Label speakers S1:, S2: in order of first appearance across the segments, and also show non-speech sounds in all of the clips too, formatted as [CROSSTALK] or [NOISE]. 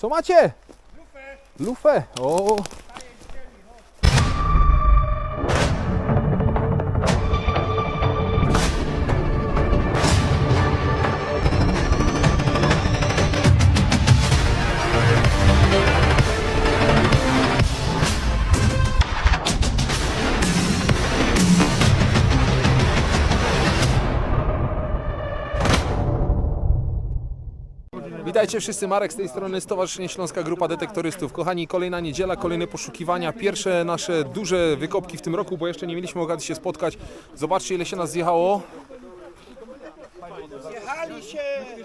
S1: Co macie? Lufę. O. Witajcie wszyscy, Marek z tej strony, Stowarzyszenie Śląska Grupa Detektorystów. Kochani, kolejna niedziela, kolejne poszukiwania, pierwsze nasze duże wykopki w tym roku, bo jeszcze nie mieliśmy okazji się spotkać. Zobaczcie ile się nas zjechało.
S2: Zjechali się,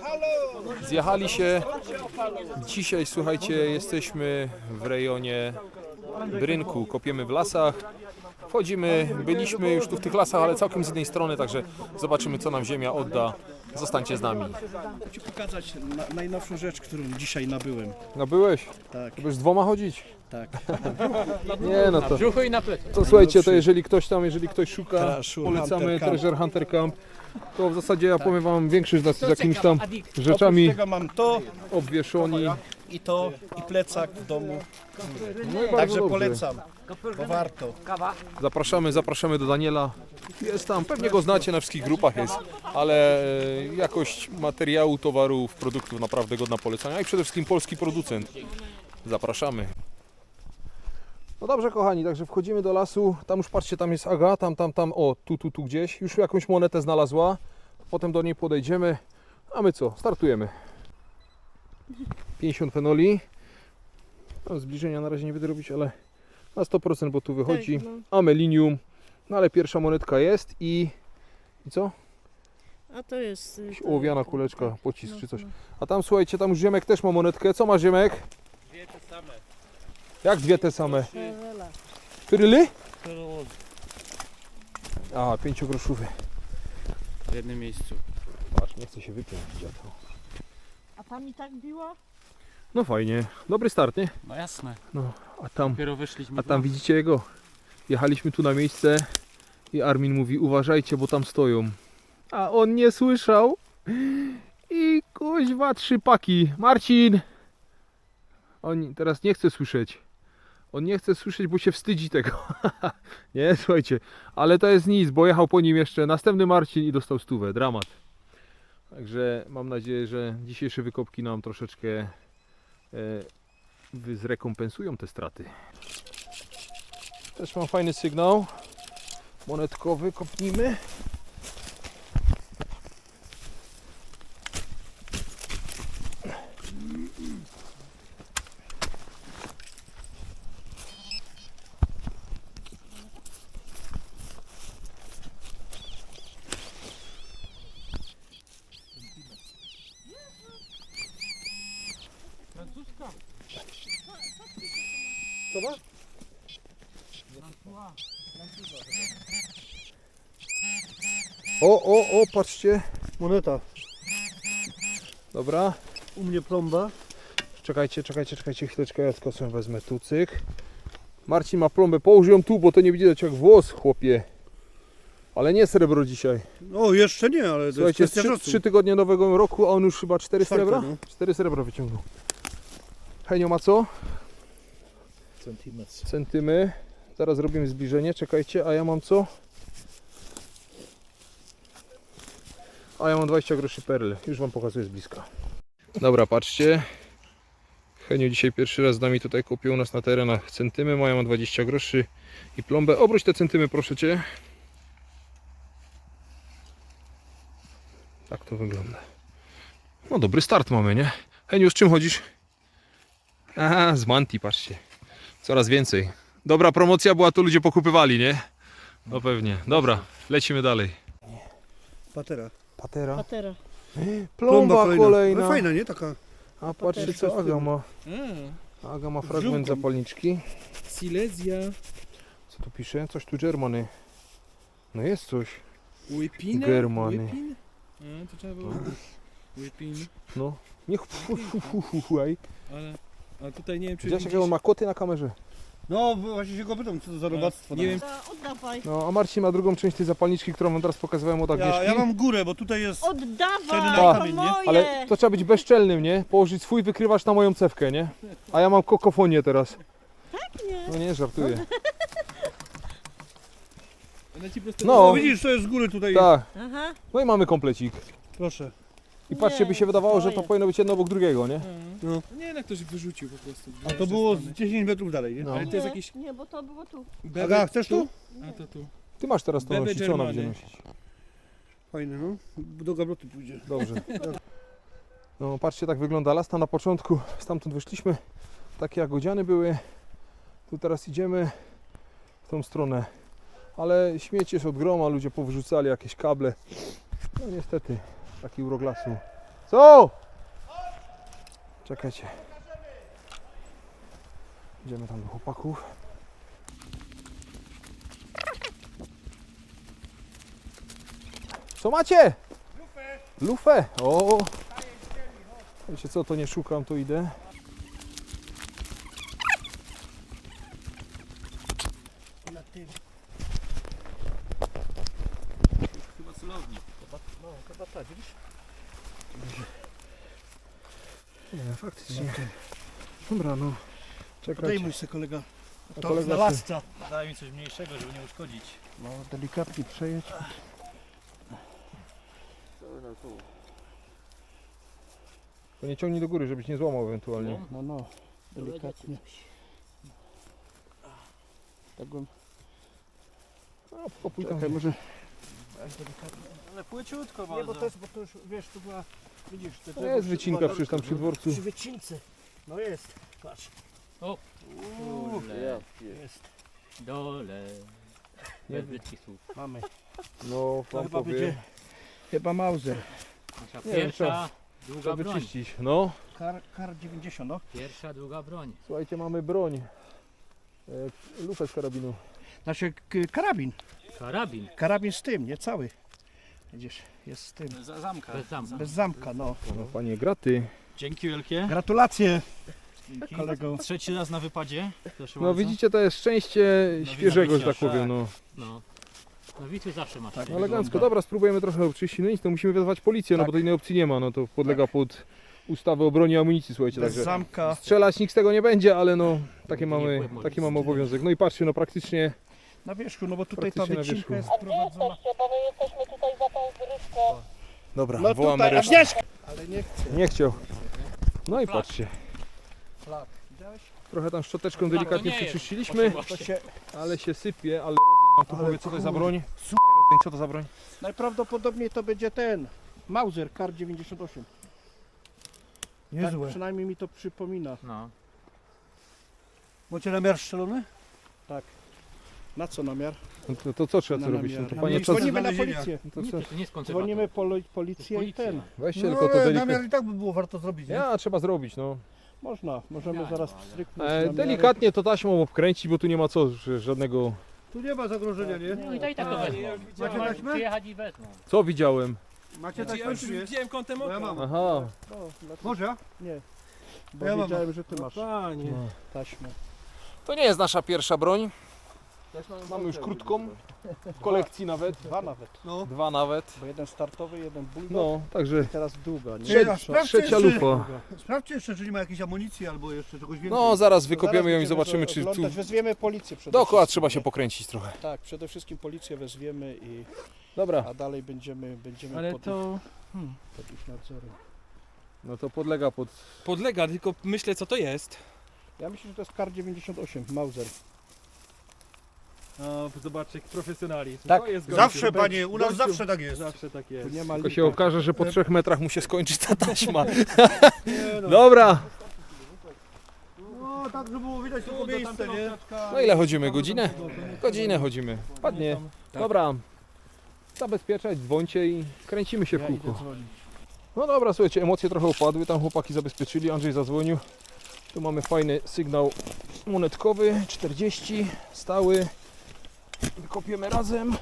S2: halo!
S1: Zjechali się. Dzisiaj, słuchajcie, jesteśmy w rejonie Brynku, kopiemy w lasach. Wchodzimy, byliśmy już tu w tych lasach, ale całkiem z innej strony, także zobaczymy co nam ziemia odda. Zostańcie z nami.
S2: Chcę Ci pokazać na, najnowszą rzecz, którą dzisiaj nabyłem.
S1: No byłeś?
S2: Tak,
S1: Będziesz dwoma chodzić?
S2: tak.
S1: Nie no to...
S3: brzuchu i na plecy.
S1: To słuchajcie, to jeżeli ktoś tam, jeżeli ktoś szuka,
S2: Treasure
S1: polecamy
S2: Hunter Camp.
S1: Treasure Hunter Camp, to w zasadzie ja powiem wam większość z nas jest jakimiś tam rzeczami
S2: Oprócz tego mam to
S1: obwieszoni.
S2: I to i plecak w domu.
S1: No
S2: Także polecam, bo warto.
S3: Kawa.
S1: Zapraszamy, zapraszamy do Daniela. Jest tam, pewnie go znacie na wszystkich grupach jest, ale e, jakość materiału, towarów, produktów naprawdę godna polecenia i przede wszystkim polski producent. Zapraszamy. No dobrze kochani, także wchodzimy do lasu. Tam już patrzcie, tam jest Aga, tam, tam, tam, o, tu, tu, tu gdzieś. Już jakąś monetę znalazła. Potem do niej podejdziemy. A my co? Startujemy. 50 fenoli. No, zbliżenia na razie nie będę robić, ale na 100%, bo tu wychodzi. Amelinium. No ale pierwsza monetka jest i... I co?
S4: A to jest. y,
S1: Jakaś ołowiana kuleczka, pocisk
S4: no,
S1: czy coś.
S4: no.
S1: A tam słuchajcie, tam już Ziemek też ma monetkę. Co ma Ziemek?
S3: Dwie te same.
S1: Jak dwie te same? Pyryly? A, pięciogroszowy.
S3: W jednym miejscu.
S1: Patrz, nie chce się wypiąć dziadku.
S4: A tam i tak biła?
S1: No fajnie. Dobry start, nie?
S3: No jasne.
S1: No, a tam,
S3: Dopiero wyszliśmy.
S1: a tam widzicie jego. Jechaliśmy tu na miejsce i Armin mówi uważajcie, bo tam stoją. A on nie słyszał. I kuźwa trzy paki. Marcin! On teraz nie chce słyszeć. On nie chce słyszeć, bo się wstydzi tego. [LAUGHS] nie, słuchajcie. Ale to jest nic, bo jechał po nim jeszcze następny Marcin i dostał stówę. Dramat. Także mam nadzieję, że dzisiejsze wykopki nam troszeczkę e, zrekompensują te straty. Też mam fajny sygnał. Monetkowy, kopnijmy. Co ma? O, patrzcie.
S2: Moneta.
S1: Dobra.
S2: U mnie plomba.
S1: Czekajcie, czekajcie, czekajcie chwileczkę, ja tylko sobie wezmę tu cyk. Marcin ma plombę, połóż ją tu, bo to nie widać jak włos, chłopie. Ale nie srebro dzisiaj.
S2: No jeszcze nie, ale to
S1: Słuchajcie,
S2: jest
S1: trzy, trzy tygodnie nowego roku, a on już chyba cztery
S2: Czwarte,
S1: srebra?
S2: no.
S1: Cztery srebra wyciągnął. Henio ma co?
S2: Centymetr.
S1: Centymy. Zaraz robimy zbliżenie, czekajcie, a ja mam co? A ja mam 20 groszy perle. Już wam pokazuję z bliska. Dobra, patrzcie. Henio dzisiaj pierwszy raz z nami tutaj kupił u nas na terenach centymy. Mają 20 groszy i plombę. Obróć te centymy, proszę cię. Tak to wygląda. No dobry start mamy, nie? Heniu, z czym chodzisz? Aha, z manti, patrzcie. Coraz więcej. Dobra promocja była, to ludzie pokupywali, nie? No pewnie. Dobra, lecimy dalej.
S2: Patera.
S1: Patera.
S4: Patera.
S1: Plomba kolejna.
S2: No, fajna, nie? Taka.
S1: A patrzcie co Aga ma. Aga ma fragment
S2: Żółtą.
S1: zapalniczki.
S3: Silesia.
S1: Co tu pisze? Coś tu Germany. No jest coś.
S3: Whipina.
S1: Germany.
S3: Whipin? No, to trzeba było. Whipin.
S1: No. Niech fu, fu, fu, fu, fu, ej.
S3: Ale, ale tutaj nie wiem czy
S1: Widziałeś
S3: widzisz.
S1: jakie on ma koty na kamerze?
S2: No właśnie się go pytam, co to za robactwo.
S3: Nie wiem,
S4: To oddawaj.
S1: No, a Marcin ma drugą część tej zapalniczki, którą wam teraz pokazywałem od
S2: Ja,
S1: Agnieszki.
S2: ja mam górę, bo tutaj jest...
S4: Oddawaj,
S2: na
S4: to
S2: kamień, nie?
S4: moje.
S1: Ale to trzeba być bezczelnym, nie? Położyć swój wykrywacz na moją cewkę, nie? A ja mam kokofonię teraz.
S4: Nie.
S1: No nie, żartuję.
S3: Ona ci prosto...
S1: No.
S2: No widzisz, to jest z góry tutaj.
S1: Tak.
S4: Aha.
S1: No i mamy komplecik.
S2: Proszę.
S1: I patrzcie, by się wydawało, że to powinno być jedno obok drugiego, nie?
S3: No. Nie, jednak ktoś wyrzucił po prostu.
S2: A to było z 10 metrów dalej, nie?
S1: No.
S3: Ale to jest
S4: Nie,
S3: jakiś...
S4: Nie, bo to było tu.
S2: Aga, chcesz tu?
S3: A to tu.
S1: Ty masz teraz to
S3: Bebe
S1: nosić, co ona
S3: Germany.
S1: będzie nosić?
S2: Fajny, no. Do gabloty pójdzie.
S1: Dobrze. [LAUGHS] No patrzcie, tak wygląda las. Tam na początku, stamtąd wyszliśmy. Takie jagodziany były. Tu teraz idziemy w tą stronę. Ale śmieci jest od groma, ludzie powyrzucali jakieś kable. No niestety, taki urok lasu. Co? Czekajcie. Idziemy tam do chłopaków. Co macie? Lufę! O! Wiecie co, to nie szukam, to idę.
S2: Na tym.
S3: Chyba celownik.
S2: No, chyba tak, widzisz?
S1: Nie, faktycznie. Dobra, no. Czekajcie.
S2: Podejmuj się kolega.
S1: A
S2: To
S1: kolega się-
S2: znalazca.
S5: Daj mi coś mniejszego, żeby nie uszkodzić.
S2: No, delikatnie przejedź.
S1: To nie ciągnij do góry, żebyś nie złamał ewentualnie.
S2: No, no. Delikatnie. Tak bym...
S1: No, pokupuj tam.
S2: Czekaj, może...
S5: Ale płyciutko
S2: Nie, bo
S5: bardzo.
S2: to jest, bo to już, wiesz, to była... Widzisz, to
S1: To jest wycinka przecież tam przy dworcu.
S2: Przy wycince. No jest, patrz.
S5: Dole,
S2: Jest.
S5: dole.
S1: Nie
S5: Bez brzydkich słów.
S2: Mamy.
S1: No,
S2: To
S1: pan
S2: chyba
S1: powie.
S2: będzie... Chyba Mauser.
S5: Nasza
S1: Nie
S5: pierwsza długa
S1: Trzeba
S5: broń.
S1: wyczyścić. No,
S2: Kar, kar 90, no.
S5: Pierwsza długa broń.
S1: słuchajcie, mamy broń. E, lufę z karabinu.
S2: Znaczy k- karabin.
S5: Karabin.
S2: Karabin z tym, nie cały. Widzisz, jest z tym.
S5: Za zamka. Bez zamka.
S2: Bez zamka, no.
S1: No, panie, graty.
S5: Dzięki wielkie.
S2: Gratulacje kolego.
S5: Trzeci raz na wypadzie. Proszę
S1: No
S5: bardzo.
S1: widzicie, to jest szczęście świeżego, że tak
S5: tak.
S1: powiem. No.
S5: No. No Wituj zawsze masz.
S2: Tak.
S1: No elegancko, dobra, spróbujemy trochę oczyścić. No nic, to musimy wezwać policję, no
S2: Tak.
S1: bo to innej opcji nie ma. No to podlega pod ustawę o broni i amunicji, słuchajcie.
S2: Bez
S1: Także
S2: zamka.
S1: strzelać nikt z tego nie będzie, ale no taki
S5: Nie
S1: mamy,
S5: może
S1: taki mamy obowiązek. No i patrzcie, no praktycznie
S2: Na wierzchu, no bo tutaj ta
S1: Praktycznie na
S2: wycinka
S1: wierzchu.
S2: jest prowadzona.
S1: Dobra,
S2: No
S1: wołamy
S2: tutaj,
S1: resztę.
S2: Agnieszka! Ale nie chcę.
S1: Nie chciał. No i
S5: Flak.
S1: patrzcie.
S2: Flak. Widziałeś?
S1: Trochę tam szczoteczką delikatnie przeczyściliśmy,
S2: To się
S1: ale się sypie, ale rodzeń nam tu
S2: Ale
S1: powie co to jest za
S2: kur-
S1: broń.
S2: Super.
S1: Co to za broń?
S2: najprawdopodobniej to będzie ten. Mauser kar 98. Tak,
S1: Niezłe.
S2: przynajmniej mi to przypomina.
S5: No.
S2: Macie namiar strzelony? Tak. Na co namiar?
S1: No to, to co trzeba
S2: Na
S1: tu robić? No
S2: namiar.
S1: to
S2: Na
S1: panie,
S2: namiar.
S1: czas,
S2: Dzwonimy na
S3: znalezienia.
S2: policję.
S1: no to
S5: Nie,
S1: co?
S5: to nie jest konserwator.
S2: Dzwonimy polo,
S5: To
S2: policję i
S5: policja.
S2: ten.
S1: Weźcie
S2: No,
S1: tylko to delikatnie.
S2: i tak by było warto zrobić,
S1: Ja, trzeba zrobić, no.
S2: Można, możemy
S5: Ja,
S2: zaraz
S5: no, ale-
S2: pstryknąć
S1: E,
S2: namiary.
S1: delikatnie to taśmą obkręcić, bo tu nie ma co, że żadnego...
S2: Tu nie ma zagrożenia, nie?
S5: No i tak, i tak to wezmą. Macie
S2: taśmę?
S5: przyjechać i wezmą.
S1: Co widziałem?
S2: Macie
S3: Znaczy, ja już widziałem kątem
S2: Bo ja
S3: oka.
S2: mam.
S1: Aha.
S2: No, dlaczego?
S6: Może?
S2: Nie. Bo
S6: Ja mam.
S2: wiedziałem, że ty masz
S3: Panie.
S1: No.
S2: taśmę.
S1: To nie jest nasza pierwsza broń. Mamy już krótką, w kolekcji nawet,
S2: Dwa nawet.
S6: No.
S1: dwa nawet.
S2: Bo jeden startowy, jeden bulldog.
S1: No, także
S2: Teraz długa, nie?
S1: Trze-
S6: a sprawdźcie
S1: trzecia
S6: jeszcze-
S1: lufa.
S6: Sprawdźcie jeszcze, czy nie ma jakiejś amunicji albo jeszcze czegoś więcej.
S1: No, zaraz wykopiemy
S2: zaraz
S1: ją i zobaczymy, czy tu.
S2: Wezwiemy policję przede
S1: dookoła
S2: wszystkim,
S1: trzeba się pokręcić trochę.
S2: Tak, przede wszystkim policję wezwiemy i
S1: Dobra,
S2: a dalej będziemy, będziemy
S3: Ale
S2: pod,
S3: to
S2: ich, pod ich nadzorem.
S1: no to podlega pod...
S3: podlega, tylko myślę co to jest.
S2: Ja myślę, że to jest kar 98 Mauser.
S3: No, zobaczcie, jak profesjonalizm.
S2: Tak,
S3: To jest
S6: Zawsze,
S3: gościu.
S6: panie, u nas
S3: Gościu.
S6: zawsze tak jest.
S3: Zawsze tak
S2: Tu
S3: jest.
S2: nie ma
S1: Tylko się okaże, że po trzech metrach mu się skończy ta taśma. [LAUGHS]
S6: Nie, no. [LAUGHS]
S1: Dobra,
S6: no tak, żeby było widać tylko miejsce, nie?
S1: no ile chodzimy? Godzinę? Godzinę chodzimy. Ładnie. Dobra. Zabezpieczać, dzwońcie i kręcimy się w kółko. No dobra, słuchajcie, emocje trochę opadły, tam chłopaki zabezpieczyli, Andrzej zadzwonił. Tu mamy fajny sygnał monetkowy, 40, stały kopiemy razem.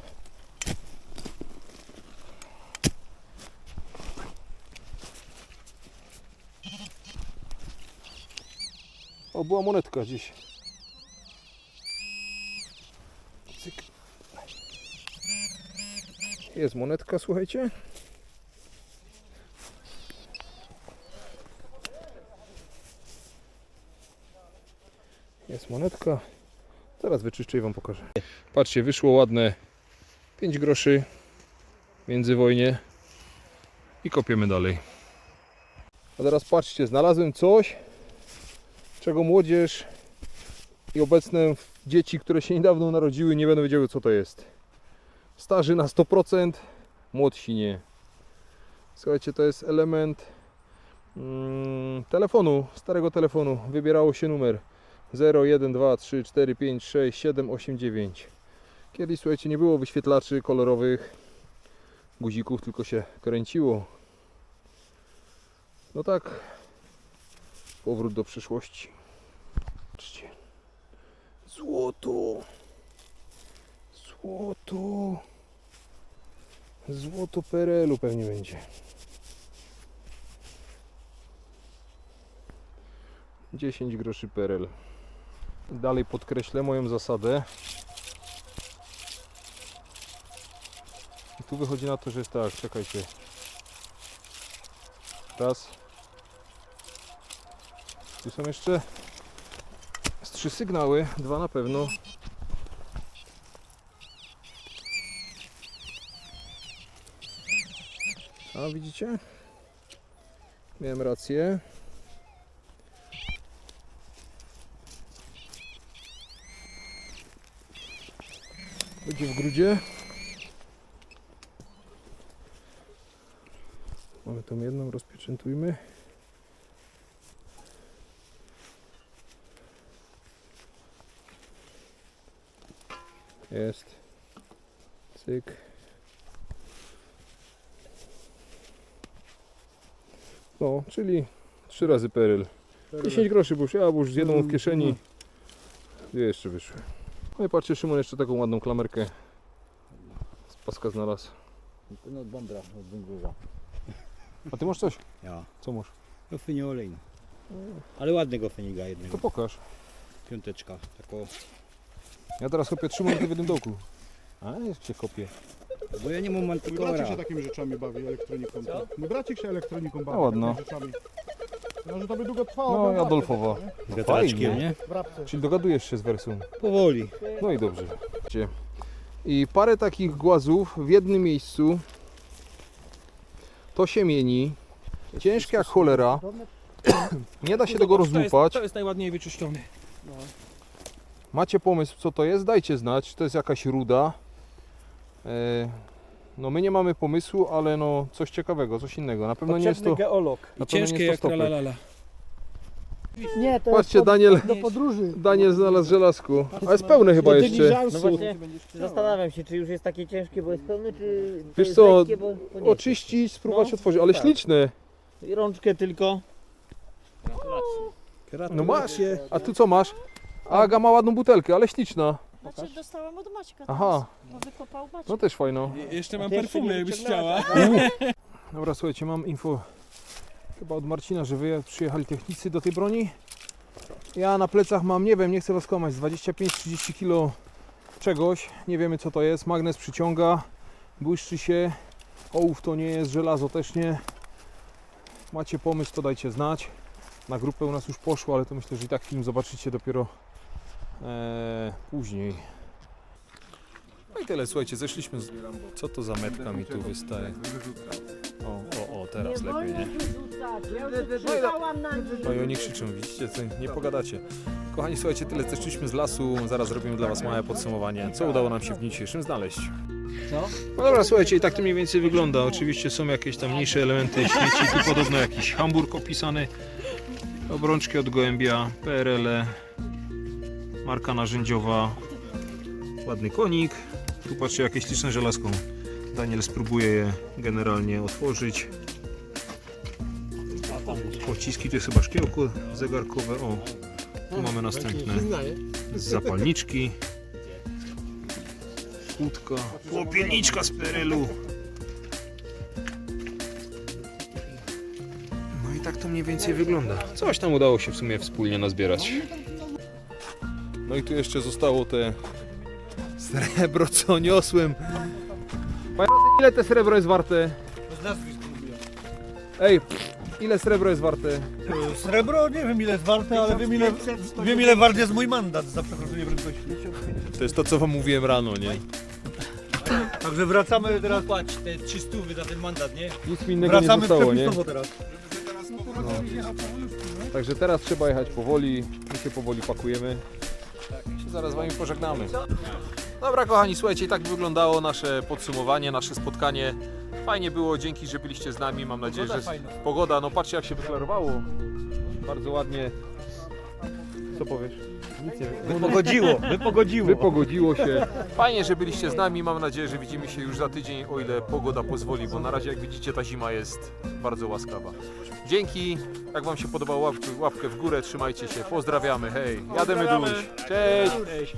S1: O, była monetka gdzieś. Cyk. Jest monetka, słuchajcie. Jest monetka. Zaraz wyczyszczę i Wam pokażę. Patrzcie, wyszło ładne 5 groszy międzywojnie i kopiemy dalej. A teraz patrzcie, znalazłem coś, czego młodzież i obecne dzieci, które się niedawno narodziły, nie będą wiedziały co to jest. Starzy na 100%, młodsi nie. Słuchajcie, to jest element mm, telefonu, starego telefonu. Wybierało się numer 0, 1, 2, 3, 4, 5, 6, 7, 8, 9. Kiedyś, słuchajcie, nie było wyświetlaczy kolorowych guzików, tylko się kręciło. No tak, powrót do przeszłości. Patrzcie. Złoto. Złoto. Złoto PRL-u pewnie będzie. 10 groszy PRL. Dalej podkreślę moją zasadę. I tu wychodzi na to, że jest tak, czekajcie. Raz. Tu są jeszcze z trzy sygnały, dwa na pewno. A widzicie? Miałem rację. Będzie w grudzie. Mamy tą jedną, rozpieczętujmy. Jest. Cyk. No, czyli trzy razy PRL. 10 groszy, bo już ja bo już z jedną w kieszeni. Dwie jeszcze wyszły. No i patrzcie, Szymon jeszcze taką ładną klamerkę z paska znalazł.
S7: No od bąbra, od węgorza.
S1: A ty masz coś?
S7: Ja.
S1: Co masz?
S7: No feniolej. Ale ładnego feniga
S1: To
S7: jednego.
S1: pokaż.
S7: Piąteczka. Tako.
S1: Ja teraz kopię trzy monety w jednym dołku. A, jak się kopie.
S7: Bo ja nie mam
S6: Mój braciek
S7: mantikora.
S6: się takimi rzeczami bawi, elektroniką. Mój braciek się elektroniką bawi.
S1: No ładno.
S6: takimi rzeczami. No, że to by długo trwało.
S1: No
S6: bo
S1: i
S6: warto
S1: Adolfowa.
S6: nie?
S7: Wiatraczkiem, nie?
S6: W rabce.
S1: Czyli dogadujesz się z wersją.
S7: Powoli.
S1: No i dobrze. I parę takich głazów w jednym miejscu. To się mieni. Ciężkie jak cholera. Nie da się tego
S3: To jest,
S1: rozłupać.
S3: to jest najładniej wyczyszczony.
S1: Macie pomysł co to jest? Dajcie znać, czy to jest jakaś ruda. E, No my nie mamy pomysłu, ale no coś ciekawego, coś innego. Na pewno nie jest to.
S2: geolog.
S1: Na
S3: I ciężkie
S1: jest
S3: jak tralalala.
S2: Nie, to
S1: Patrzcie, Daniel,
S2: do podróży.
S1: Daniel znalazł żelazko. A jest pełne chyba jeszcze.
S8: No właśnie, zastanawiam się, czy już jest takie ciężkie, bo jest pełny, czy to
S1: Wiesz
S8: jest
S1: co,
S8: lekkie, bo, bo nie
S1: Oczyścić, spróbować
S8: No,
S1: otworzyć, ale
S8: tak.
S1: śliczne.
S8: I rączkę tylko.
S1: No masz. A tu co masz? Aga ma ładną butelkę, ale śliczna.
S4: Znaczy dostałam od Maćka.
S1: Aha,
S4: Bo wykopał Maciek.
S1: no też fajno.
S3: Je- Jeszcze mam
S8: nie
S3: jakbyś chciała. [LAUGHS] [LAUGHS]
S1: Dobra, słuchajcie, mam info chyba od Marcina, że wy przyjechali technicy do tej broni. Ja na plecach mam, nie wiem, nie chcę was kłamać, z 25-30 kg czegoś. Nie wiemy co to jest. Magnes przyciąga, błyszczy się. Ołów to nie jest, żelazo też nie. Macie pomysł, to dajcie znać. Na grupę u nas już poszło, ale to myślę, że i tak film zobaczycie dopiero e, później. No i tyle, słuchajcie, zeszliśmy z... Co to za metka mi tu wystaje? O, o, o, teraz lepiej, nie? No i oni krzyczą, widzicie, co, nie pogadacie. Kochani, słuchajcie, tyle zeszliśmy z lasu, zaraz zrobimy dla Was małe podsumowanie, co udało nam się w dniu dzisiejszym znaleźć.
S8: Co?
S1: No dobra, słuchajcie, i tak to mniej więcej wygląda. Oczywiście są jakieś tam mniejsze elementy śmieci, tu podobno jakiś Hamburg opisany, obrączki od gołębia, PRL, marka narzędziowa, ładny konik. Tu patrzcie, jakieś liczne żelazko. Daniel spróbuje je generalnie otworzyć. Pociski, to jest chyba szkiełko zegarkowe. O, tu mamy następne zapalniczki. Kłódka. Popielniczka z PRL-u. No i tak to mniej więcej wygląda. Coś tam udało się w sumie wspólnie nazbierać. No i tu jeszcze zostało te srebro, co niosłem Panie ile te srebro jest warte? Ej, ile srebro jest warte?
S6: Srebro nie wiem ile jest warte, ale wiem ile, wiem ile wart jest mój mandat za przekroczenie prędkości.
S1: To jest to, co wam mówiłem rano, nie?
S6: Także wracamy teraz,
S7: Płać te 300 za ten mandat, nie?
S1: Nic mi innego nie
S6: wracamy
S1: zostało, nie?
S6: przepisowo teraz.
S1: Także teraz trzeba jechać powoli, my się powoli pakujemy. Się zaraz z wami pożegnamy. Dobra kochani, słuchajcie, i tak wyglądało nasze podsumowanie, nasze spotkanie. Fajnie było, dzięki, że byliście z nami. Mam nadzieję, że pogoda, no patrzcie jak się wyklarowało. Bardzo ładnie. Co powiesz? Nic nie.
S6: Wypogodziło, wypogodziło.
S1: Wypogodziło się. Fajnie, że byliście z nami. Mam nadzieję, że widzimy się już za tydzień, o ile pogoda pozwoli, bo na razie, jak widzicie, ta zima jest bardzo łaskawa. Dzięki. Jak Wam się podobało, łapkę, łapkę w górę, trzymajcie się. Pozdrawiamy. Hej, jademy duś. Cześć.